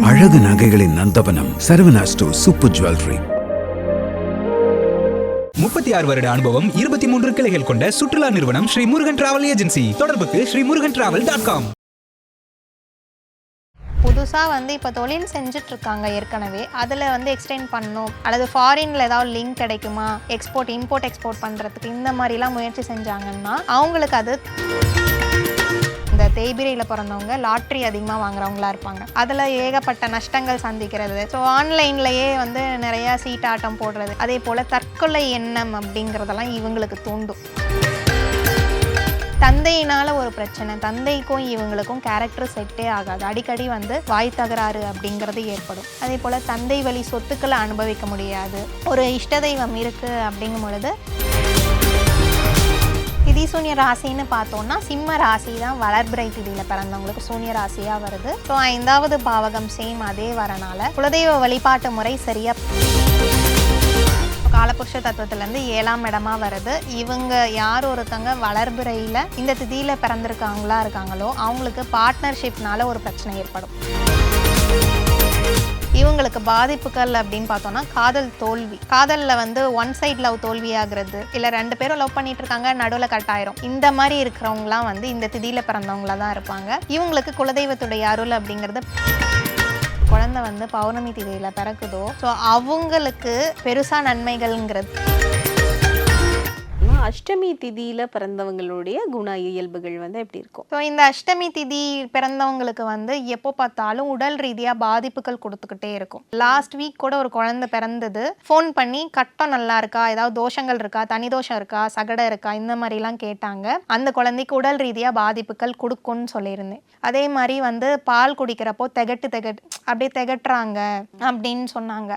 அழகு நகைகளின் நந்தவனம் Saravana store super jewellery. முப்பத்தி ஆறு வருட அனுபவம் இருபத்தி மூன்று கிளைகள் கொண்ட சுற்றுலா நிறுவனம் ஸ்ரீ முருகன் டிராவல் ஏஜென்சி. தொடர்புக்கு Sri Murugan travel dot com. புதுசாக வந்து இப்போ தொழில் செஞ்சுட்டு இருக்காங்க ஏற்கனவே. அதில் வந்து எக்ஸ்டெண்ட் பண்ணணும். அல்லது ஃபாரினில் ஏதாவது லிங்க் கிடைக்குமா? எக்ஸ்போர்ட் இம்போர்ட் எக்ஸ்போர்ட் பண்ணுறதுக்கு இந்த மாதிரிலாம் முயற்சி செஞ்சாங்கன்னா அவங்களுக்கு அது இந்த தேய்பிரையில் பிறந்தவங்க லாட்ரி அதிகமாக வாங்குறவங்களா இருப்பாங்க. அதில் ஏகப்பட்ட நஷ்டங்கள் சந்திக்கிறது. ஸோ ஆன்லைன்லேயே வந்து நிறையா சீட்டாட்டம் போடுறது. அதே போல் தற்கொலை எண்ணம் அப்படிங்கிறதெல்லாம் இவங்களுக்கு தூண்டும். தந்தையினால ஒரு பிரச்சனை. தந்தைக்கும் இவங்களுக்கும் கேரக்டர் செட்டே ஆகாது. அடிக்கடி வந்து வாய் தகராறு அப்படிங்கிறது ஏற்படும். அதே போல் தந்தை வழி சொத்துக்களை அனுபவிக்க முடியாது. ஒரு இஷ்ட தெய்வம் இருக்குது அப்படிங்கும் பொழுது திதி சூன்ய ராசின்னு பார்த்தோம்னா சிம்ம ராசி தான் வளர்பிறை திதியில் பிறந்தவங்களுக்கு சூன்ய ராசியாக வருது. ஸோ ஐந்தாவது பாவகம் சேம் அதே வரனால குலதெய்வ வழிபாட்டு முறை சரியா காலபுருஷ தத்துவத்திலேருந்து ஏழாம் இடமா வருது. இவங்க யார் ஒருத்தங்க வளர்பிறையில் இந்த திதியில் பிறந்திருக்காங்களா இருக்காங்களோ அவங்களுக்கு பார்ட்னர்ஷிப்னால ஒரு பிரச்சனை ஏற்படும். இவங்களுக்கு பாதிப்புகள் அப்படின்னு பார்த்தோம்னா காதல் தோல்வி. காதலில் வந்து ஒன் சைட் லவ் தோல்வி ஆகுறது இல்லை ரெண்டு பேரும் லவ் பண்ணிட்டு இருக்காங்க நடுவில் கட் ஆயிரும். இந்த மாதிரி இருக்கிறவங்களாம் வந்து இந்த திதியில் பிறந்தவங்களா தான் இருப்பாங்க. இவங்களுக்கு குலதெய்வத்துடைய அருள் அப்படிங்கிறது குழந்தை வந்து பௌர்ணமி திதியில் பிறக்குதோ ஸோ அவங்களுக்கு பெருசாக நன்மைகள்ங்கிறது அஷ்டமி திதியில பிறந்தவங்களுடைய குண இயல்புகள் வந்து எப்படி இருக்கும்? ஸோ இந்த அஷ்டமி திதி பிறந்தவங்களுக்கு வந்து எப்போ பார்த்தாலும் உடல் ரீதியாக பாதிப்புகள் கொடுத்துக்கிட்டே இருக்கும். லாஸ்ட் வீக் கூட ஒரு குழந்தை பிறந்தது. ஃபோன் பண்ணி கட்டம் நல்லா இருக்கா? ஏதாவது தோஷங்கள் இருக்கா? தனி தோஷம் இருக்கா? சகடை இருக்கா? இந்த மாதிரிலாம் கேட்டாங்க. அந்த குழந்தைக்கு உடல் ரீதியாக பாதிப்புகள் கொடுக்கும்னு சொல்லியிருந்தேன். அதே மாதிரி வந்து பால் குடிக்கிறப்போ திகட்டு திகட்டு அப்படியே திகட்டுறாங்க அப்படின்னு சொன்னாங்க.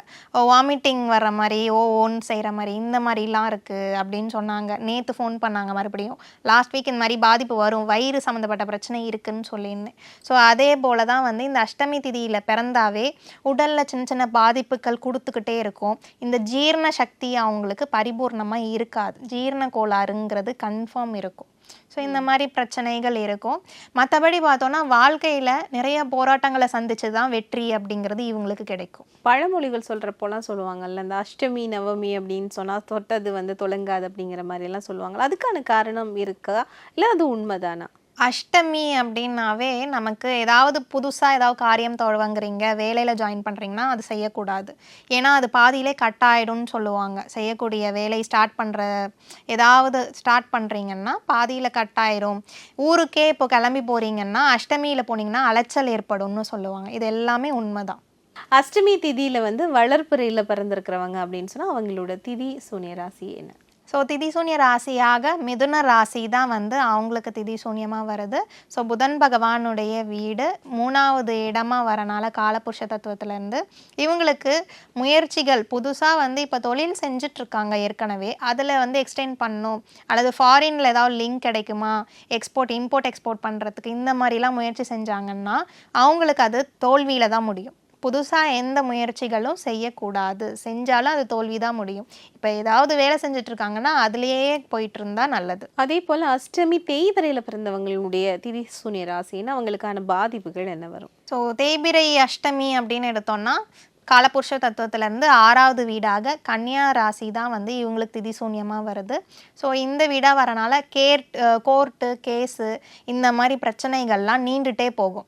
வாமிட்டிங் வர்ற மாதிரி ஓ ஓன் செய்கிற மாதிரி இந்த மாதிரிலாம் இருக்குது அப்படின்னு சொன்னாங்க. நேற்று ஃபோன் பண்ணாங்க மறுபடியும். லாஸ்ட் வீக் இந்த மாதிரி பாதிப்பு வரும் வயிறு சம்மந்தப்பட்ட பிரச்சனை இருக்குன்னு சொல்லியிருந்தேன் ஸோ அதே போல தான் வந்து இந்த அஷ்டமி திதியில் பிறந்தாவே உடலில் சின்ன சின்ன பாதிப்புகள் கொடுத்துக்கிட்டே இருக்கும். இந்த ஜீரண சக்தி அவங்களுக்கு பரிபூர்ணமாக இருக்காது. ஜீரண கோளாறுங்கிறது கன்ஃபார்ம் இருக்கும். ஸோ இந்த மாதிரி பிரச்சனைகள் இருக்கும். மற்றபடி பார்த்தோன்னா வாழ்க்கையில் நிறைய போராட்டங்களை சந்திச்சு தான் வெற்றி அப்படிங்கிறது இவங்களுக்கு கிடைக்கும். பழமொழிகள் சொல்கிறப்போலாம் சொல்லுவாங்கல்ல இந்த அஷ்டமி நவமி அப்படின்னு சொன்னால் தொட்டது வந்து தொலங்காது அப்படிங்கிற மாதிரிலாம் சொல்லுவாங்க அதுக்கான காரணம் இருக்கா? இல்லை அது உண்மைதானா? அஷ்டமி அப்படின்னாவே நமக்கு ஏதாவது புதுசாக ஏதாவது காரியம் தொடங்குறீங்க வேலையில் ஜாயின் பண்ணுறீங்கன்னா அது செய்யக்கூடாது. ஏன்னா அது பாதியிலே கட் ஆகிடும்னு சொல்லுவாங்க. செய்யக்கூடிய வேலை ஸ்டார்ட் பண்ணுற ஏதாவது ஸ்டார்ட் பண்ணுறீங்கன்னா பாதியில் கட் ஆயிடும் ஊருக்கே இப்போ கிளம்பி போகிறீங்கன்னா அஷ்டமியில் போனீங்கன்னா அலைச்சல் ஏற்படும்னு சொல்லுவாங்க. இது எல்லாமே உண்மைதான். அஷ்டமி திதியில் வந்து வளர்ப்புறையில் பிறந்திருக்கிறவங்க அப்படின்னு சொன்னால் அவங்களோட திதி சூனியராசி என்ன? ஸோ திதி சூன்ய ராசியாக மிதுன ராசி தான் வந்து அவங்களுக்கு திதி சூன்யமாக வருது. ஸோ புதன் பகவானுடைய வீடு மூணாவது இடமா வரனால காலபுருஷ தத்துவத்திலேருந்து இவங்களுக்கு முயற்சிகள் புதுசாக வந்து இப்போ தொழில் செஞ்சிட்ருக்காங்க ஏற்கனவே. அதில் வந்து எக்ஸ்டெண்ட் பண்ணும். அல்லது ஃபாரினில் ஏதாவது லிங்க் கிடைக்குமா? எக்ஸ்போர்ட் இம்போர்ட் எக்ஸ்போர்ட் பண்ணுறதுக்கு இந்த மாதிரிலாம் முயற்சி செஞ்சாங்கன்னா அவங்களுக்கு அது தோல்வியில் தான் முடியும். புதுசாக எந்த முயற்சிகளும் செய்யக்கூடாது. செஞ்சாலும் அது தோல்வி தான் முடியும். இப்போ ஏதாவது வேலை செஞ்சுட்டு இருக்காங்கன்னா அதுலேயே போயிட்டு இருந்தா நல்லது. அதே போல அஷ்டமி தேய்வரையில பிறந்தவங்களுடைய திதி சூன்ய ராசின்னா அவங்களுக்கான பாதிப்புகள் என்ன வரும்? ஸோ தேய்பிரை அஷ்டமி அப்படின்னு எடுத்தோம்னா காலபுருஷ தத்துவத்திலேருந்து ஆறாவது வீடாக கன்னியா ராசி தான் வந்து இவங்களுக்கு திதி சூன்யமாக வருது. ஸோ இந்த வீடாக வரனால கேர் கோர்ட்டு கேஸு இந்த மாதிரி பிரச்சனைகள்லாம் நீண்டுட்டே போகும்.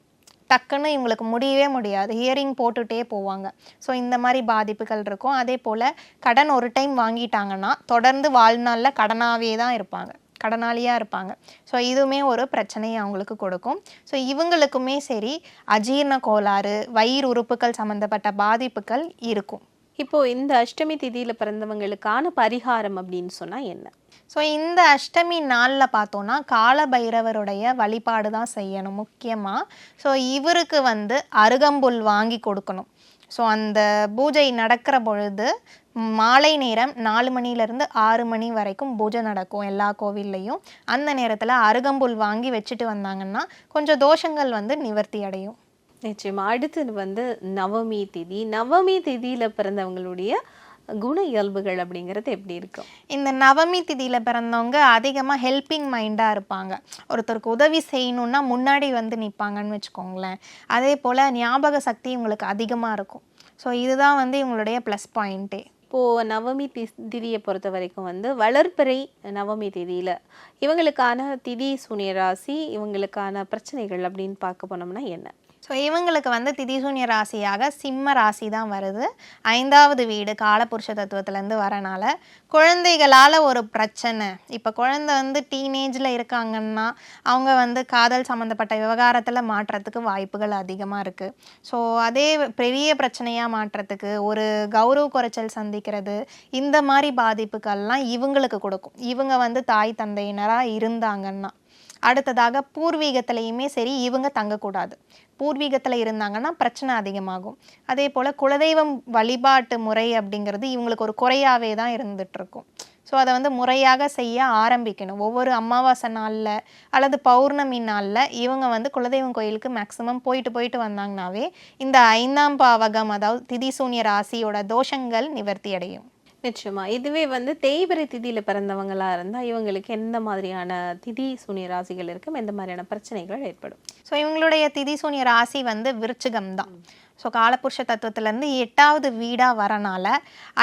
டக்குன்னு இவங்களுக்கு முடியவே முடியாது. ஹியரிங் போட்டுகிட்டே போவாங்க. ஸோ இந்த மாதிரி பாதிப்புகள் இருக்கும். அதே போல் கடன் ஒரு டைம் வாங்கிட்டாங்கன்னா தொடர்ந்து வாழ்நாளில் கடனாகவே தான் இருப்பாங்க. கடனாளியாக இருப்பாங்க. ஸோ இதுவுமே ஒரு பிரச்சனையை அவங்களுக்கு கொடுக்கும். ஸோ இவங்களுக்குமே சரி அஜீரண கோளாறு வயிறு உறுப்புகள் சம்மந்தப்பட்ட பாதிப்புகள் இருக்கும். இப்போது இந்த அஷ்டமி திதியில் பிறந்தவங்களுக்கான பரிகாரம் அப்படின்னு சொன்னால் என்ன? ஸோ இந்த அஷ்டமி நாளில் பார்த்தோன்னா கால பைரவருடைய வழிபாடு தான் செய்யணும் முக்கியமாக ஸோ இவருக்கு வந்து அருகம்புல் வாங்கி கொடுக்கணும். ஸோ அந்த பூஜை நடக்கிற பொழுது மாலை நேரம் நாலு மணிலேருந்து ஆறு மணி வரைக்கும் பூஜை நடக்கும் எல்லா கோவில்லையும். அந்த நேரத்தில் அருகம்புல் வாங்கி வச்சுட்டு வந்தாங்கன்னா கொஞ்சம் தோஷங்கள் வந்து நிவர்த்தி அடையும். நிச்சயமா. அடுத்து வந்து நவமி திதி. நவமி திதியில் பிறந்தவங்களுடைய குண இயல்புகள் அப்படிங்கிறது எப்படி இருக்கும் இந்த நவமி திதியில் பிறந்தவங்க அதிகமாக ஹெல்பிங் மைண்டாக இருப்பாங்க. ஒருத்தருக்கு உதவி செய்யணுன்னா முன்னாடி வந்து நிற்பாங்கன்னு வச்சுக்கோங்களேன். அதே போல் ஞாபக சக்தி இவங்களுக்கு அதிகமாக இருக்கும். ஸோ இதுதான் வந்து இவங்களுடைய ப்ளஸ் பாயிண்ட்டே இப்போது நவமி தி திதியை பொறுத்த வரைக்கும் வந்து வளர்பிறை நவமி திதியில் இவங்களுக்கான திதி சூனிய ராசி இவங்களுக்கான பிரச்சனைகள் அப்படின்னு பார்க்க போனோம்னா என்ன? ஸோ இவங்களுக்கு வந்து திதிசூன்ய ராசியாக சிம்ம ராசி தான் வருது. ஐந்தாவது வீடு காலபுருஷ தத்துவத்துலேருந்து வரனால குழந்தைகளால் ஒரு பிரச்சனை. இப்போ குழந்தை வந்து டீனேஜில் இருக்காங்கன்னா அவங்க வந்து காதல் சம்மந்தப்பட்ட விவகாரத்தில் மாற்றத்துக்கு வாய்ப்புகள் அதிகமாக இருக்குது ஸோ அதே பெரிய பிரச்சனையாக மாற்றத்துக்கு ஒரு கௌரவ குறைச்சல் சந்திக்கிறது இந்த மாதிரி பாதிப்புகள்லாம் இவங்களுக்கு கொடுக்கும். இவங்க வந்து தாய் தந்தையினராக இருந்தாங்கன்னா அடுத்ததாக பூர்வீகத்திலையுமே சரி இவங்க தங்கக்கூடாது. பூர்வீகத்தில் இருந்தாங்கன்னா பிரச்சனை அதிகமாகும். அதே போல் குலதெய்வம் வழிபாட்டு முறை அப்படிங்கிறது இவங்களுக்கு ஒரு குறையாகவே தான் இருந்துகிட்ருக்கும் ஸோ அதை வந்து முறையாக செய்ய ஆரம்பிக்கணும். ஒவ்வொரு அமாவாசை நாளில் அல்லது பௌர்ணமி நாளில் இவங்க வந்து குலதெய்வம் கோயிலுக்கு மேக்ஸிமம் போயிட்டு போயிட்டு வந்தாங்கனாவே இந்த ஐந்தாம் பாவகம் அதாவது திதிசூன்ய ராசியோட தோஷங்கள் நிவர்த்தி அடையும். நிச்சயமா. இதுவே வந்து தேய்பிரை திதியில பிறந்தவங்களா இருந்தா இவங்களுக்கு எந்த மாதிரியான திதி சூனிய ராசிகள் இருக்கும் எந்த மாதிரியான பிரச்சனைகள் ஏற்படும். ஸோ இவங்களுடைய திதி சூனிய ராசி வந்து விருச்சிகம் தான். ஸோ காலபுருஷ தத்துவத்திலேருந்து எட்டாவது வீடாக வரனால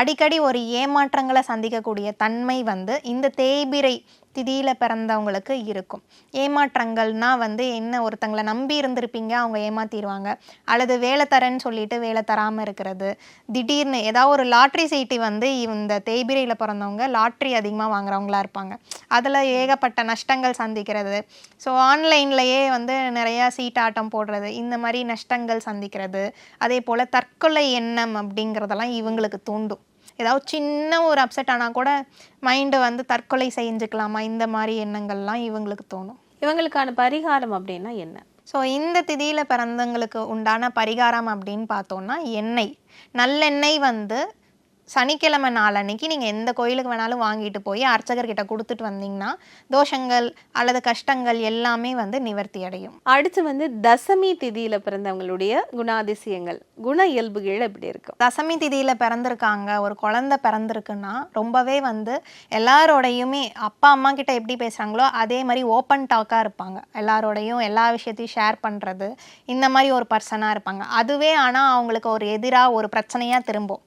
அடிக்கடி ஒரு ஏமாற்றங்களை சந்திக்கக்கூடிய தன்மை வந்து இந்த தேய்பிரை திதியில் பிறந்தவங்களுக்கு இருக்கும். ஏமாற்றங்கள்னா வந்து என்ன ஒருத்தங்களை நம்பி இருந்திருப்பீங்க அவங்க ஏமாத்திடுவாங்க. அல்லது வேலை தரேன்னு சொல்லிட்டு வேலை தராமல் இருக்கிறது. திடீர்னு ஏதாவது ஒரு லாட்ரி சீட்டு வந்து இந்த தேய்பிரையில் பிறந்தவங்க லாட்ரி அதிகமாக வாங்குறவங்களா இருப்பாங்க. அதில் ஏகப்பட்ட நஷ்டங்கள் சந்திக்கிறது. ஸோ ஆன்லைன்லேயே வந்து நிறையா சீட்டாட்டம் போடுறது இந்த மாதிரி நஷ்டங்கள் சந்திக்கிறது. அதே போல் தற்கொலை எண்ணம் அப்படிங்கிறதெல்லாம் இவங்களுக்கு தூண்டும். ஏதாவது சின்ன ஒரு அப்செட் ஆனால் கூட மைண்டு வந்து தற்கொலை செஞ்சுக்கலாமா? இந்த மாதிரி எண்ணங்கள்லாம் இவங்களுக்கு தோணும். இவங்களுக்கான பரிகாரம் அப்படின்னா என்ன? ஸோ இந்த திதியில் பிறந்தவங்களுக்கு உண்டான பரிகாரம் அப்படின்னு பார்த்தோம்னா எண்ணெய். நல்லெண்ணெய் வந்து சனிக்கிழமை நாளன்னைக்கு நீங்கள் எந்த கோயிலுக்கு வேணாலும் வாங்கிட்டு போய் அர்ச்சகர்கிட்ட கொடுத்துட்டு வந்தீங்கன்னா தோஷங்கள் அல்லது கஷ்டங்கள் எல்லாமே வந்து நிவர்த்தி அடையும். அடுத்து வந்து தசமி திதியில பிறந்தவங்களுடைய குணாதிசயங்கள் குண இயல்புகள் எப்படி இருக்கும் தசமி திதியில் பிறந்திருக்காங்க ஒரு குழந்தை பிறந்திருக்குன்னா ரொம்பவே வந்து எல்லாரோடையுமே அப்பா அம்மா கிட்ட எப்படி பேசுகிறாங்களோ அதே மாதிரி ஓப்பன் டாக்காக இருப்பாங்க. எல்லாரோடையும் எல்லா விஷயத்தையும் ஷேர் பண்ணுறது இந்த மாதிரி ஒரு பர்சனாக இருப்பாங்க. அதுவே ஆனால் அவங்களுக்கு ஒரு எதிராக ஒரு பிரச்சனையாக திரும்பும்.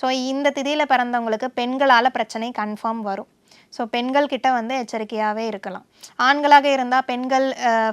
ஸோ இந்த திதியில் பிறந்தவங்களுக்கு பெண்களால் பிரச்சனை கன்ஃபார்ம் வரும். ஸோ பெண்கள் கிட்ட வந்து எச்சரிக்கையாகவே இருக்கலாம். ஆண்களாக இருந்தால் பெண்கள்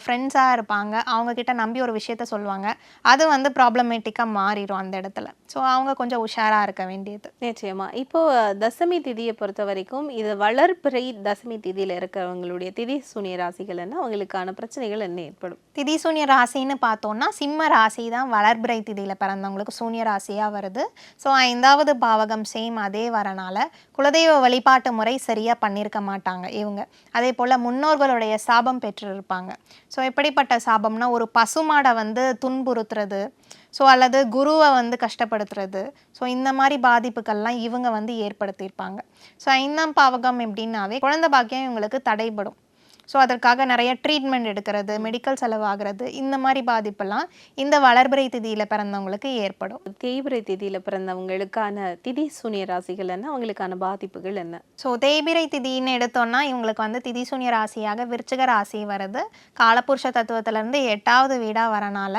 ஃப்ரெண்ட்ஸாக இருப்பாங்க. அவங்க கிட்ட நம்பி ஒரு விஷயத்த சொல்லுவாங்க. அது வந்து ப்ராப்ளமேட்டிக்காக மாறிடும் அந்த இடத்துல. ஸோ அவங்க கொஞ்சம் உஷாராக இருக்க வேண்டியது. நிச்சயமா. இப்போ தசமி திதியை பொறுத்த வரைக்கும் இது வளர்பிறை தசமி திதியில இருக்கிறவங்களுடைய திதி சூனிய ராசிகள்னா அவங்களுக்கான பிரச்சனைகள் என்ன ஏற்படும்? திதி சூன்ய ராசின்னு பார்த்தோம்னா சிம்ம ராசி தான் வளர்பிறை திதியில் பிறந்தவங்களுக்கு சூன்ய ராசியாக வருது. ஸோ ஐந்தாவது பாவகம் சேம் அதே வரனால குலதெய்வ வழிபாட்டு முறை சரியாக பண்ணியிருக்க மாட்டாங்க இவங்க. அதே போல் முன்னோர்களுடைய சாபம் பெற்றிருப்பாங்க. ஸோ எப்படிப்பட்ட சாபம்னா ஒரு பசுமாடை வந்து துன்புறுத்துறது ஸோ அல்லது குருவை வந்து கஷ்டப்படுத்துறது ஸோ இந்த மாதிரி பாதிப்புகள்லாம் இவங்க வந்து ஏற்படுத்தியிருப்பாங்க. ஸோ ஐந்தாம் பாவகம் எப்படின்னாவே குழந்தை பாக்கியம் இவங்களுக்கு தடைபடும். ஸோ அதற்காக நிறைய ட்ரீட்மெண்ட் எடுக்கிறது மெடிக்கல் செலவாகிறது இந்த மாதிரி பாதிப்பெல்லாம் இந்த வளர்பிறை திதியில் பிறந்தவங்களுக்கு ஏற்படும். தேய்பிறை திதியில பிறந்தவங்களுக்கான திதி சூனிய ராசிகள்னா அவங்களுக்கான பாதிப்புகள் என்ன? ஸோ தேய்பிறை திதின்னு எடுத்தோம்னா இவங்களுக்கு வந்து திதிசூன்ய ராசியாக விருச்சிக ராசி வருது. காலபுருஷ தத்துவத்திலேருந்து எட்டாவது வீடாக வரனால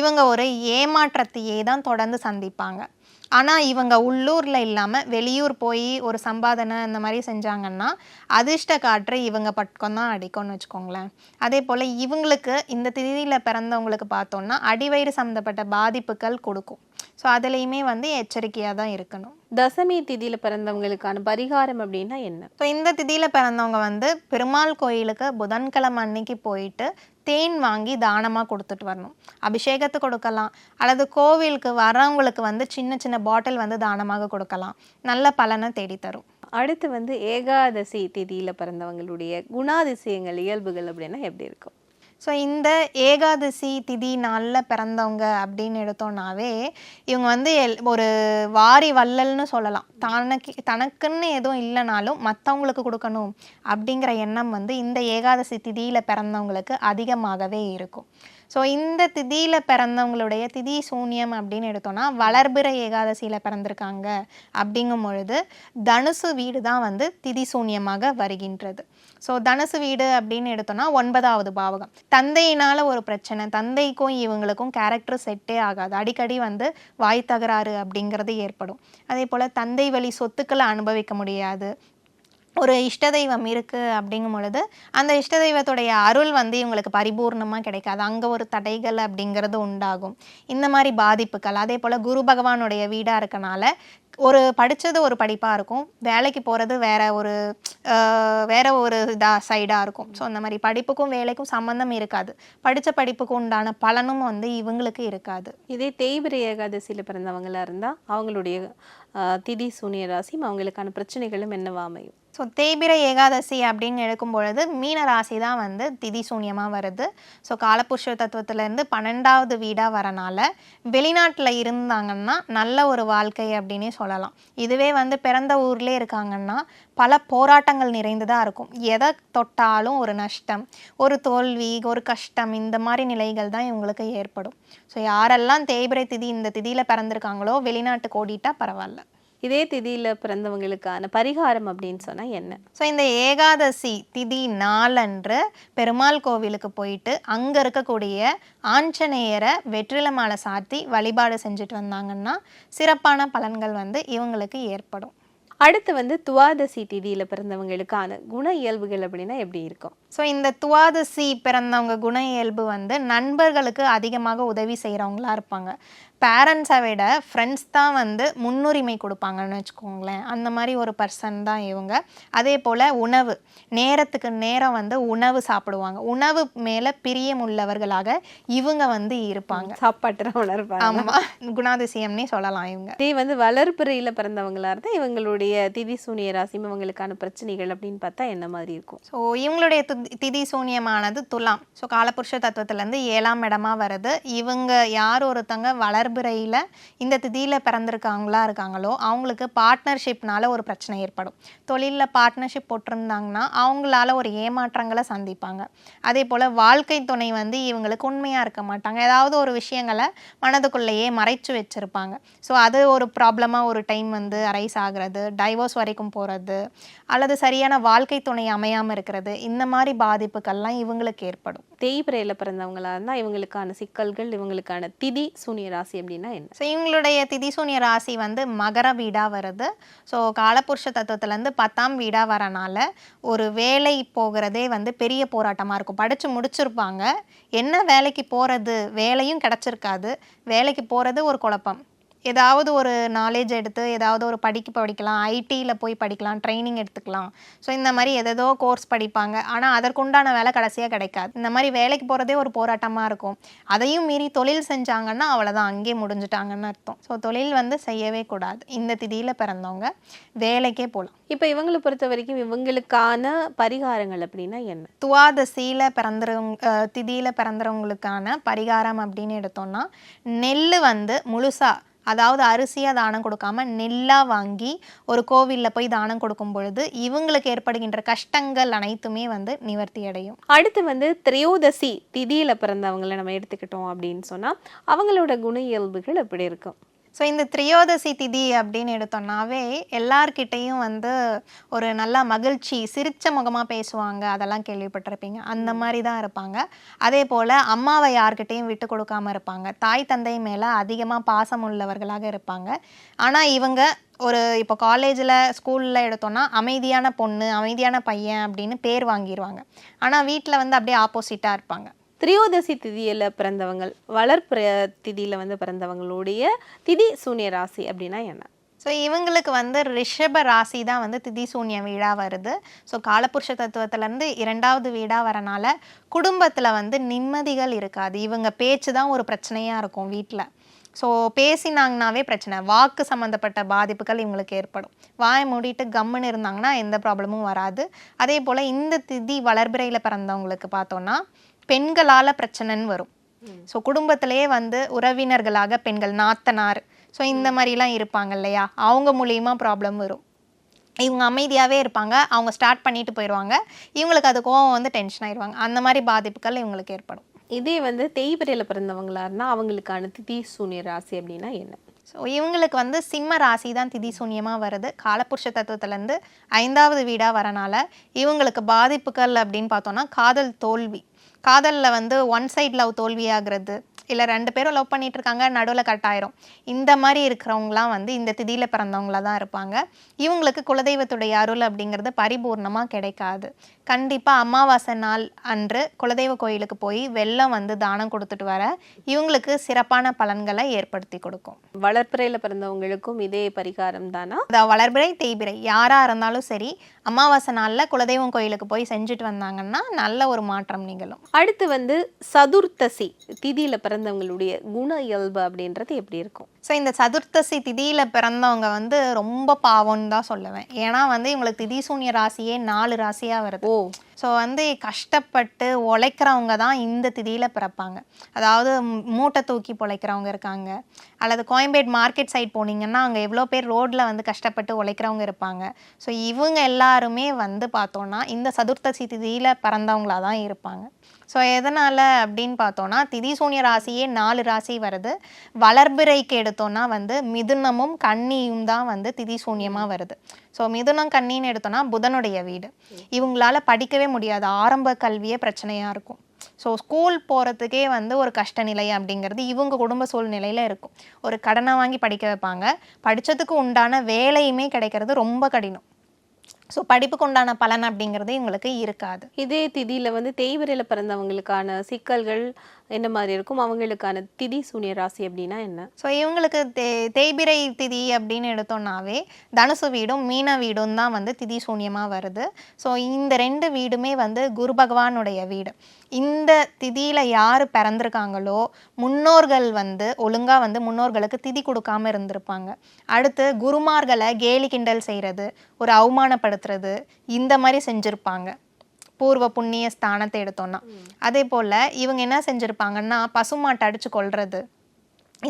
இவங்க ஒரு ஏமாற்றத்தையே தான் தொடர்ந்து சந்திப்பாங்க. ஆனால் இவங்க உள்ளூரில் இல்லாமல் வெளியூர் போய் ஒரு சம்பாதனை இந்த மாதிரி செஞ்சாங்கன்னா அதிர்ஷ்ட காற்று இவங்க பட்டம் தான் அடிக்கும்னு வச்சுக்கோங்களேன். அதே போல் இவங்களுக்கு இந்த திதியில் பிறந்தவங்களுக்கு பார்த்தோம்னா அடிவயிறு சம்மந்தப்பட்ட பாதிப்புகள் கொடுக்கும். ஸோ அதுலேயுமே வந்து எச்சரிக்கையாக தான் இருக்கணும். தசமி திதியில பிறந்தவங்களுக்கான பரிகாரம் அப்படின்னா என்ன? ஸோ இந்த திதியில் பிறந்தவங்க வந்து பெருமாள் கோயிலுக்கு புதன்கிழமை அன்னைக்கு போயிட்டு தேன் வாங்கி தானமாக கொடுத்துட்டு வரணும். அபிஷேகத்தை கொடுக்கலாம். அல்லது கோவிலுக்கு வரவங்களுக்கு வந்து சின்ன சின்ன பாட்டில் வந்து தானமாக கொடுக்கலாம். நல்ல பலனை தேடித்தரும். அடுத்து வந்து ஏகாதசி திதியில் பிறந்தவங்களுடைய குணாதிசயங்கள் இயல்புகள் அப்படின்னா எப்படி இருக்கும்? ஸோ இந்த ஏகாதசி திதி நாளில் பிறந்தவங்க அப்படின்னு எடுத்தோன்னாவே இவங்க வந்து எல் ஒரு வாரி வள்ளல்னு சொல்லலாம். தனக்கு தனக்குன்னு எதுவும் இல்லைனாலும் மற்றவங்களுக்கு கொடுக்கணும் அப்படிங்கிற எண்ணம் வந்து இந்த ஏகாதசி திதியில் பிறந்தவங்களுக்கு அதிகமாகவே இருக்கும். ஸோ இந்த திதியில் பிறந்தவங்களுடைய திதி சூன்யம் அப்படின்னு எடுத்தோம்னா வளர்பிற ஏகாதசியில் பிறந்திருக்காங்க அப்படிங்கும் பொழுது தனுசு வீடு தான் வந்து திதி சூன்யமாக வருகின்றது. ஸோ தனுசு வீடு அப்படின்னு எடுத்தோம்னா ஒன்பதாவது பாவகம். தந்தையினால் ஒரு பிரச்சனை தந்தைக்கும் இவங்களுக்கும் கேரக்டர் செட்டே ஆகாது. அடிக்கடி வந்து வாய் தகராறு அப்படிங்கிறது ஏற்படும். அதே போல் தந்தை வழி சொத்துக்களை அனுபவிக்க முடியாது. ஒரு இஷ்ட தெய்வம் இருக்குது அப்படிங்கும் பொழுது அந்த இஷ்ட தெய்வத்துடைய அருள் வந்து இவங்களுக்கு பரிபூர்ணமாக கிடைக்காது. அங்கே ஒரு தடைகள் அப்படிங்கிறது உண்டாகும். இந்த மாதிரி பாதிப்புகள் அதே போல் குரு பகவானுடைய வீடாக இருக்கனால ஒரு படித்தது ஒரு படிப்பாக இருக்கும். வேலைக்கு போகிறது வேற ஒரு வேற ஒரு இதாக சைடாக இருக்கும். ஸோ அந்த மாதிரி படிப்புக்கும் வேலைக்கும் சம்மந்தம் இருக்காது. படித்த படிப்புக்கு உண்டான பலனும் வந்து இவங்களுக்கு இருக்காது. இதே தேய்பிரை ஏகாதசியில் பிறந்தவங்களாக இருந்தால் அவங்களுடைய திதி சூனிய ராசியும் அவங்களுக்கான பிரச்சனைகளும் என்னவா அமையும்? ஸோ தேபிர ஏகாதசி அப்படின்னு எடுக்கும் பொழுது மீன ராசி தான் வந்து திதி சூன்யமாக வருது. ஸோ காலபுருஷ தத்துவத்திலேருந்து பன்னெண்டாவது வீடாக வரனால வெளிநாட்டில் இருந்தாங்கன்னா நல்ல ஒரு வாழ்க்கை அப்படின்னே சொல்லலாம். இதுவே வந்து பிறந்த ஊர்லேயே இருக்காங்கன்னா பல போராட்டங்கள் நிறைந்ததாக இருக்கும். எதை தொட்டாலும் ஒரு நஷ்டம் ஒரு தோல்வி ஒரு கஷ்டம் இந்த மாதிரி நிலைகள் தான் இவங்களுக்கு ஏற்படும். ஸோ யாரெல்லாம் தேய்பிரை திதி இந்த திதியில் பிறந்திருக்காங்களோ வெளிநாட்டுக்கு ஓடிட்டால் பரவாயில்ல. இதே திதியில் பிறந்தவங்களுக்கான பரிகாரம் அப்படின்னு சொன்னால் என்ன? ஸோ இந்த ஏகாதசி திதி நாளன்று பெருமாள் கோவிலுக்கு போயிட்டு அங்கே இருக்கக்கூடிய ஆஞ்சநேயரை வெற்றில மாலை சாத்தி வழிபாடு செஞ்சுட்டு வந்தாங்கன்னா சிறப்பான பலன்கள் வந்து இவங்களுக்கு ஏற்படும். அடுத்து வந்து துவாதசி திதியில் பிறந்தவங்களுக்கான குண இயல்புகள் அப்படின்னா எப்படி இருக்கும்? ஸோ இந்த துவாதசி பிறந்தவங்க குண இயல்பு வந்து நண்பர்களுக்கு அதிகமாக உதவி செய்கிறவங்களா இருப்பாங்க. பேரண்ட்ஸை விட ஃப்ரெண்ட்ஸ் தான் வந்து முன்னுரிமை கொடுப்பாங்கன்னு வச்சுக்கோங்களேன். அந்த மாதிரி ஒரு பர்சன் தான் இவங்க. அதே போல் உணவு. நேரத்துக்கு நேரம் வந்து உணவு சாப்பிடுவாங்க. உணவு மேலே பிரியம் உள்ளவர்களாக இவங்க வந்து இருப்பாங்க. சாப்பாட்டு உணர்வாங்க. ஆமாம் குணாதிசயம்னே சொல்லலாம் இவங்க. இதே வந்து வளர்ப்பிறையில் பிறந்தவங்களா இருந்தால் இவங்களுடைய திதி சூனிய ராசியும் இவங்களுக்கான பிரச்சனைகள் அப்படின்னு பார்த்தா என்ன மாதிரி இருக்கும்? ஸோ இவங்களுடைய திதி சூன்யமானது துலாம். ஸோ காலபுருஷ தத்துவத்திலேருந்து ஏழாம் இடமா வருது. இவங்க யார் ஒருத்தங்க பரம்பரையில் இந்த திதியில் பிறந்திருக்காங்களா இருக்காங்களோ அவங்களுக்கு பார்ட்னர்ஷிப்னால ஒரு பிரச்சனை ஏற்படும். தொழிலில் பார்ட்னர்ஷிப் போட்டிருந்தாங்கன்னா அவங்களால ஒரு ஏமாற்றங்களை சந்திப்பாங்க. அதே போல் வாழ்க்கை துணை வந்து இவங்களுக்கு உண்மையாக இருக்க மாட்டாங்க. ஏதாவது ஒரு விஷயங்களை மனதுக்குள்ளேயே மறைச்சு வச்சுருப்பாங்க. ஸோ அது ஒரு ப்ராப்ளமாக ஒரு டைம் வந்து அரைஸ் ஆகுறது டைவோர்ஸ் வரைக்கும் போகிறது அல்லது சரியான வாழ்க்கை துணை அமையாமல் இருக்கிறது இந்த மாதிரி பாதிப்புகள்லாம் இவங்களுக்கு ஏற்படும். தேய்பிரையில் பிறந்தவங்களா இருந்தால் இவங்களுக்கான சிக்கல்கள் இவங்களுக்கான திதி சூனிய ராசி அப்படின்னா என்ன? ஸோ இவங்களுடைய திதிசூன்ய ராசி வந்து மகர வீடாக வருது. ஸோ காலபுருஷ தத்துவத்துலேருந்து பத்தாம் வீடாக வரனால ஒரு வேலை போகிறதே வந்து பெரிய போராட்டமாக இருக்கும். படித்து முடிச்சிருப்பாங்க. என்ன வேலைக்கு போகிறது வேலையும் கிடச்சிருக்காது. வேலைக்கு போகிறது ஒரு குழப்பம். ஏதாவது ஒரு நாலேஜ் எடுத்து ஏதாவது ஒரு படிக்க படிக்கலாம் ஐடியில் போய் படிக்கலாம் ட்ரைனிங் எடுத்துக்கலாம். ஸோ இந்த மாதிரி எதேதோ கோர்ஸ் படிப்பாங்க. ஆனால் அதற்குண்டான வேலை கடைசியாக கிடைக்காது. இந்த மாதிரி வேலைக்கு போகிறதே ஒரு போராட்டமாக இருக்கும். அதையும் மீறி தொழில் செஞ்சாங்கன்னா அவ்வளோதான் அங்கேயே முடிஞ்சுட்டாங்கன்னு அர்த்தம். ஸோ தொழில் வந்து செய்யவே கூடாது. இந்த திதியில் பிறந்தவங்க வேலைக்கே போகலாம் இப்போ இவங்களை பொறுத்த வரைக்கும் இவங்களுக்கான பரிகாரங்கள் அப்படின்னா என்ன? துவாதசியில் பிறந்துறவங்க திதியில் பிறந்துறவங்களுக்கான பரிகாரம் அப்படின்னு எடுத்தோம்னா நெல் வந்து முழுசா அதாவது அரிசியாக தானம் கொடுக்காம நெல்லாக வாங்கி ஒரு கோவிலில் போய் தானம் கொடுக்கும் பொழுது இவங்களுக்கு ஏற்படுகின்ற கஷ்டங்கள் அனைத்துமே வந்து நிவர்த்தி அடையும். அடுத்து வந்து திரையோதசி திதியில் பிறந்தவங்களை நம்ம எடுத்துக்கிட்டோம் அப்படின்னு சொன்னால் அவங்களோட குண இயல்புகள் எப்படி இருக்கும்? ஸோ இந்த திரையோதசி திதி அப்படின்னு எடுத்தோம்னாவே எல்லார்கிட்டேயும் வந்து ஒரு நல்ல மகிழ்ச்சி சிரிச்ச முகமாக பேசுவாங்க. அதெல்லாம் கேள்விப்பட்டிருப்பீங்க. அந்த மாதிரி தான் இருப்பாங்க. அதே போல் அம்மாவை யார்கிட்டேயும் விட்டு கொடுக்காம இருப்பாங்க. தாய் தந்தை மேலே அதிகமாக பாசம் உள்ளவர்களாக இருப்பாங்க. ஆனால் இவங்க ஒரு இப்போ காலேஜில் ஸ்கூலில் எடுத்தோம்னா அமைதியான பொண்ணு அமைதியான பையன் அப்படின்னு பேர் வாங்கிடுவாங்க ஆனால் வீட்டில் வந்து அப்படியே ஆப்போசிட்டாக இருப்பாங்க. திரியோதசி திதியில் பிறந்தவங்க வளர்ப்பிர திதியில் வந்து பிறந்தவங்களுடைய திதி சூனிய ராசி அப்படின்னா என்ன? ஸோ இவங்களுக்கு வந்து ரிஷப ராசி தான் வந்து திதி சூன்ய வீடாக வருது. ஸோ காலபுருஷ தத்துவத்திலேருந்து இரண்டாவது வீடாக வரனால குடும்பத்தில் வந்து நிம்மதிகள் இருக்காது. இவங்க பேச்சு தான் ஒரு பிரச்சனையாக இருக்கும் வீட்டில் ஸோ பேசினாங்கனாவே பிரச்சனை. வாக்கு சம்மந்தப்பட்ட பாதிப்புகள் இவங்களுக்கு ஏற்படும். வாயை மூடிட்டு கம்முன்னு இருந்தாங்கன்னா எந்த ப்ராப்ளமும் வராது. அதே போல் இந்த திதி வளர்பிறையில் பிறந்தவங்களுக்கு பார்த்தோன்னா பெண்களால் பிரச்சனைன்னு வரும். ஸோ குடும்பத்திலேயே வந்து உறவினர்களாக பெண்கள் நாத்தனார் ஸோ இந்த மாதிரிலாம் இருப்பாங்க இல்லையா? அவங்க மூலியமாக ப்ராப்ளம் வரும். இவங்க அமைதியாகவே இருப்பாங்க. அவங்க ஸ்டார்ட் பண்ணிட்டு போயிடுவாங்க இவங்களுக்கு அது கோவம் வந்து டென்ஷன் ஆயிடுவாங்க அந்த மாதிரி பாதிப்புகள் இவங்களுக்கு ஏற்படும். இதே வந்து தேய்பிரையில் பிறந்தவங்களா இருந்தால் அவங்களுக்கான திதி சூனிய ராசி அப்படின்னா என்ன? ஸோ இவங்களுக்கு வந்து சிம்ம ராசி தான் திதி சூன்யமாக வருது. காலப்புருஷ தத்துவத்துலேருந்து ஐந்தாவது வீடாக வரனால இவங்களுக்கு பாதிப்புகள் அப்படின்னு பார்த்தோன்னா காதல் தோல்வி. காதலில் வந்து ஒன் சைட் லவ் தோல்வியாகிறது. இல்லை ரெண்டு பேரும் லவ் பண்ணிட்டு இருக்காங்க நடுவில் கட் ஆயிரும். இந்த மாதிரி இருக்கிறவங்களாம் வந்து இந்த திதியில் பிறந்தவங்களா தான் இருப்பாங்க. இவங்களுக்கு குலதெய்வத்துடைய அருள் அப்படிங்கிறது பரிபூர்ணமாக கிடைக்காது. கண்டிப்பாக அமாவாசை நாள் அன்று குலதெய்வ கோயிலுக்கு போய் வெள்ளம் வந்து தானம் கொடுத்துட்டு வர இவங்களுக்கு சிறப்பான பலன்களை ஏற்படுத்தி கொடுக்கும். வளர்ப்பிறையில் பிறந்தவங்களுக்கும் இதே பரிகாரம் தானா? அதாவது வளர்பிறை தேய்பிறை யாராக இருந்தாலும் சரி அமாவாசை நாளில் குலதெய்வம் கோயிலுக்கு போய் செஞ்சுட்டு வந்தாங்கன்னா நல்ல ஒரு மாற்றம் நிகழும். அடுத்து வந்து சதுர்த்தசி திதியில் பிறந்தவங்களுடைய குண இயல்பு அப்படின்றது எப்படி இருக்கும்? ஸோ இந்த சதுர்த்தசி திதியில் பிறந்தவங்க வந்து ரொம்ப பாவம்னு தான் சொல்லுவேன். ஏன்னா வந்து இவங்களுக்கு திதி சூன்ய ராசியே நாலு ராசியாக வருது. ஓ. ஸோ வந்து கஷ்டப்பட்டு உழைக்கிறவங்க தான் இந்த திதியில் பிறப்பாங்க. அதாவது மூட்டை தூக்கி பொழைக்கிறவங்க இருக்காங்க. அல்லது கோயம்பேட் மார்க்கெட் சைட் போனீங்கன்னா அங்கே எவ்வளோ பேர் ரோட்டில் வந்து கஷ்டப்பட்டு உழைக்கிறவங்க இருப்பாங்க. ஸோ இவங்க எல்லாருமே வந்து பார்த்தோன்னா இந்த சதுர்த்தசி திதியில் பிறந்தவங்களா தான் இருப்பாங்க. ஸோ எதனால் அப்படின்னு பார்த்தோன்னா திதி சூன்ய ராசியே நாலு ராசி வருது. வளர்பிறைக்கு எடுத்தோன்னா வந்து மிதுனமும் கன்னியும் தான் வந்து திதி சூன்யமாக வருது. ஸோ மிதுனம் கன்னின்னு எடுத்தோன்னா புதனுடைய வீடு. இவங்களால படிக்கவே முடியாது. ஆரம்ப கல்வியே பிரச்சனையாக இருக்கும். ஸோ ஸ்கூல் போகிறதுக்கே வந்து ஒரு கஷ்ட நிலை அப்படிங்கிறது இவங்க குடும்ப சூழ்நிலையில் இருக்கும். ஒரு கடனை வாங்கி படிக்க வைப்பாங்க. படித்ததுக்கு உண்டான வேலையுமே கிடைக்கிறது ரொம்ப கடினம். ஸோ படிப்புக்கு உண்டான பலன் அப்படிங்கிறது இவங்களுக்கு இருக்காது. இதே திதியில் வந்து தேய்வரையில் பிறந்தவங்களுக்கான சிக்கல்கள் என்ன மாதிரி இருக்கும்? அவங்களுக்கான திதி சூனிய ராசி அப்படின்னா என்ன? ஸோ இவங்களுக்கு தே தேய்பிரை திதி அப்படின்னு எடுத்தோம்னாவே தனுசு வீடும் மீன வீடும் தான் வந்து திதி சூன்யமாக வருது. ஸோ இந்த ரெண்டு வீடுமே வந்து குரு பகவானுடைய வீடு. இந்த திதியில் யார் பிறந்திருக்காங்களோ முன்னோர்கள் வந்து ஒழுங்காக வந்து முன்னோர்களுக்கு திதி கொடுக்காம இருந்திருப்பாங்க. அடுத்து குருமார்களை கேலி கிண்டல் செய்கிறது ஒரு அவமானப்படுத்துறது இந்த மாதிரி செஞ்சுருப்பாங்க. பூர்வ புண்ணிய ஸ்தானத்தை எடுத்தோம்னா. அதே போல் இவங்க என்ன செஞ்சுருப்பாங்கன்னா பசுமாட்டை அடித்து கொள்வது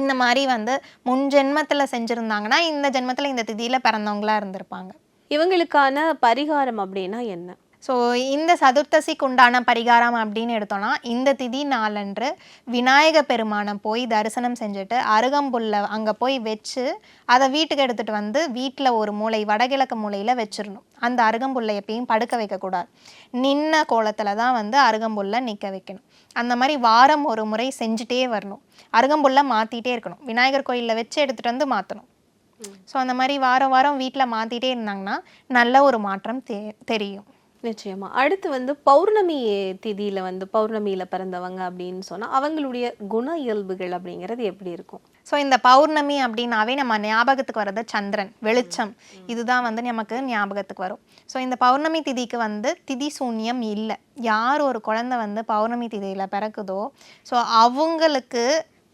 இந்த மாதிரி வந்து முன் ஜென்மத்தில் செஞ்சுருந்தாங்கன்னா இந்த ஜென்மத்தில் இந்த திதியில் பிறந்தவங்களா இருந்திருப்பாங்க. இவங்களுக்கான பரிகாரம் அப்படின்னா என்ன? ஸோ இந்த சதுர்த்தசிக்கு உண்டான பரிகாரம் அப்படின்னு எடுத்தோம்னா இந்த திதி நாளன்று விநாயக பெருமானை போய் தரிசனம் செஞ்சுட்டு அருகம்புல்லை அங்கே போய் வச்சு அதை வீட்டுக்கு எடுத்துகிட்டு வந்து வீட்டில் ஒரு மூலை வடகிழக்கு மூலையில் வச்சிடணும் அந்த அருகம்புல்லை எப்பயும் படுக்க வைக்கக்கூடாது. நின்ன கோலத்தில் தான் வந்து அருகம்புல்லை நிற்க வைக்கணும். அந்த மாதிரி வாரம் ஒரு முறை செஞ்சுட்டே வரணும். அருகம்புல்லை மாற்றிட்டே இருக்கணும். விநாயகர் கோயிலில் வச்சு எடுத்துகிட்டு வந்து மாற்றணும் ஸோ அந்த மாதிரி வாரம் வாரம் வீட்டில் மாற்றிட்டே இருந்தாங்கன்னா நல்ல ஒரு மாற்றம் தெ தெரியும். நிச்சயமா. அடுத்து வந்து பௌர்ணமி திதியில வந்து பௌர்ணமியில பிறந்தவங்க அப்படின்னு சொன்னா அவங்களுடைய குண இயல்புகள் அப்படிங்கிறது எப்படி இருக்கும்? ஸோ இந்த பௌர்ணமி அப்படின்னாவே நம்ம ஞாபகத்துக்கு வர்றது சந்திரன் வெளிச்சம். இதுதான் வந்து நமக்கு ஞாபகத்துக்கு வரும். ஸோ இந்த பௌர்ணமி திதிக்கு வந்து திதி சூன்யம் இல்லை. யார் ஒரு குழந்தை வந்து பௌர்ணமி திதியில் பிறக்குதோ ஸோ அவங்களுக்கு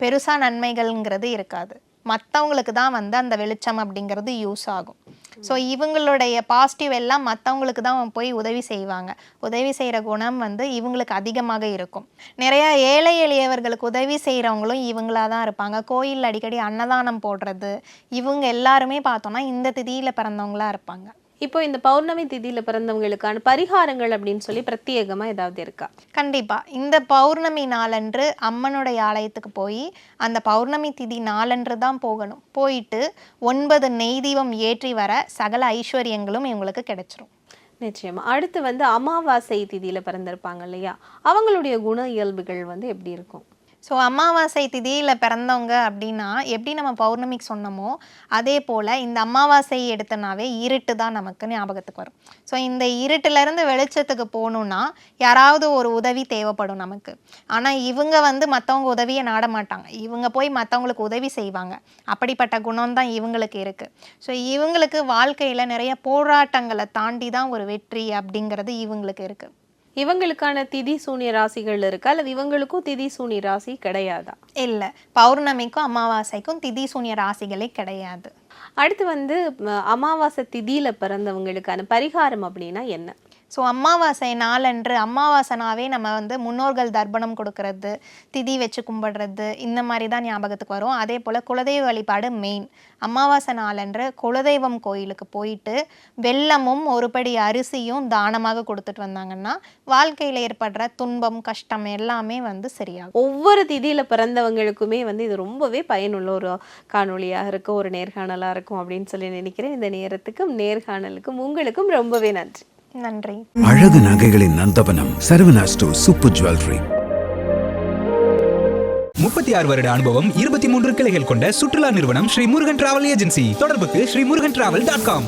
பெருசாக நன்மைகள்ங்கிறது இருக்காது. மற்றவங்களுக்கு தான் வந்து அந்த வெளிச்சம் அப்படிங்கிறது யூஸ் ஆகும். ஸோ இவங்களுடைய பாசிட்டிவ் எல்லாம் மற்றவங்களுக்கு தான் போய் உதவி செய்வாங்க. உதவி செய்கிற குணம் வந்து இவங்களுக்கு அதிகமாக இருக்கும். நிறையா ஏழை எளியவர்களுக்கு உதவி செய்கிறவங்களும் இவங்களா தான் இருப்பாங்க. கோயில் அடிக்கடி அன்னதானம் போடுறது இவங்க எல்லாருமே பார்த்தோன்னா இந்த திதியில் பிறந்தவங்களா இருப்பாங்க. இப்போ இந்த பௌர்ணமி திதியில பிறந்தவங்களுக்கான பரிகாரங்கள் அப்படின்னு சொல்லி பிரத்யேகமா ஏதாவது இருக்கா? கண்டிப்பாக இந்த பௌர்ணமி நாளன்று அம்மனுடைய ஆலயத்துக்கு போய் அந்த பௌர்ணமி திதி நாளன்று தான் போகணும். போயிட்டு ஒன்பது நெய் தீபம் ஏற்றி வர சகல ஐஸ்வர்யங்களும் இவங்களுக்கு கிடைச்சிரும். நிச்சயமா. அடுத்து வந்து அமாவாசை திதியில பிறந்திருப்பாங்க இல்லையா? அவங்களுடைய குண இயல்புகள் வந்து எப்படி இருக்கும்? ஸோ அமாவாசை திதியில் பிறந்தவங்க அப்படின்னா எப்படி நம்ம பௌர்ணமிக்கு சொன்னோமோ அதே போல் இந்த அமாவாசை எடுத்தனாவே இருட்டு தான் நமக்கு ஞாபகத்துக்கு வரும். ஸோ இந்த இருட்டிலேருந்து வெளிச்சத்துக்கு போகணுன்னா யாராவது ஒரு உதவி தேவைப்படும் நமக்கு. ஆனால் இவங்க வந்து மற்றவங்க உதவியை நாட மாட்டாங்க. இவங்க போய் மற்றவங்களுக்கு உதவி செய்வாங்க. அப்படிப்பட்ட குணம் தான் இவங்களுக்கு இருக்குது ஸோ இவங்களுக்கு வாழ்க்கையில் நிறைய போராட்டங்களை தாண்டி தான் ஒரு வெற்றி அப்படிங்கிறது இவங்களுக்கு இருக்குது இவங்களுக்கான திதி சூனிய ராசிகள் இருக்கா? அல்லது இவங்களுக்கும் திதி சூனிய ராசி கிடையாதா? இல்லை. பௌர்ணமிக்கும் அமாவாசைக்கும் திதி சூன்ய ராசிகளே கிடையாது. அடுத்து வந்து அமாவாசை திதியில பிறந்தவங்களுக்கான பரிகாரம் அப்படின்னா என்ன? ஸோ அமாவாசை நாளன்று அமாவாசைனாவே நம்ம வந்து முன்னோர்கள் தர்ப்பணம் கொடுக்கறது திதி வச்சு கும்பிடுறது இந்த மாதிரி தான் ஞாபகத்துக்கு வரும். அதே போல் குலதெய்வ வழிபாடு மெயின் அமாவாசை நாளன்று குலதெய்வம் கோயிலுக்கு போயிட்டு வெள்ளமும் ஒருபடி அரிசியும் தானமாக கொடுத்துட்டு வந்தாங்கன்னா வாழ்க்கையில் ஏற்படுற துன்பம் கஷ்டம் எல்லாமே வந்து சரியாகும். ஒவ்வொரு திதியில் பிறந்தவங்களுக்குமே வந்து இது ரொம்பவே பயனுள்ள ஒரு காணொலியாக இருக்கும் ஒரு நேர்காணலாக இருக்கும் அப்படின்னு சொல்லி நினைக்கிறேன். இந்த நேரத்துக்கும் நேர்காணலுக்கும் உங்களுக்கும் ரொம்பவே நன்றி. நன்றி. அழகு நகைகளின் நந்தவனம் சரவணா சூப்பர் ஜுவல்லரி. முப்பத்தி ஆறு வருட அனுபவம் இருபத்தி மூன்று கிளைகள் கொண்ட சுற்றுலா நிறுவனம் ஸ்ரீ முருகன் டிராவல் ஏஜென்சி. தொடர்புக்கு Sri Murugan travel dot com.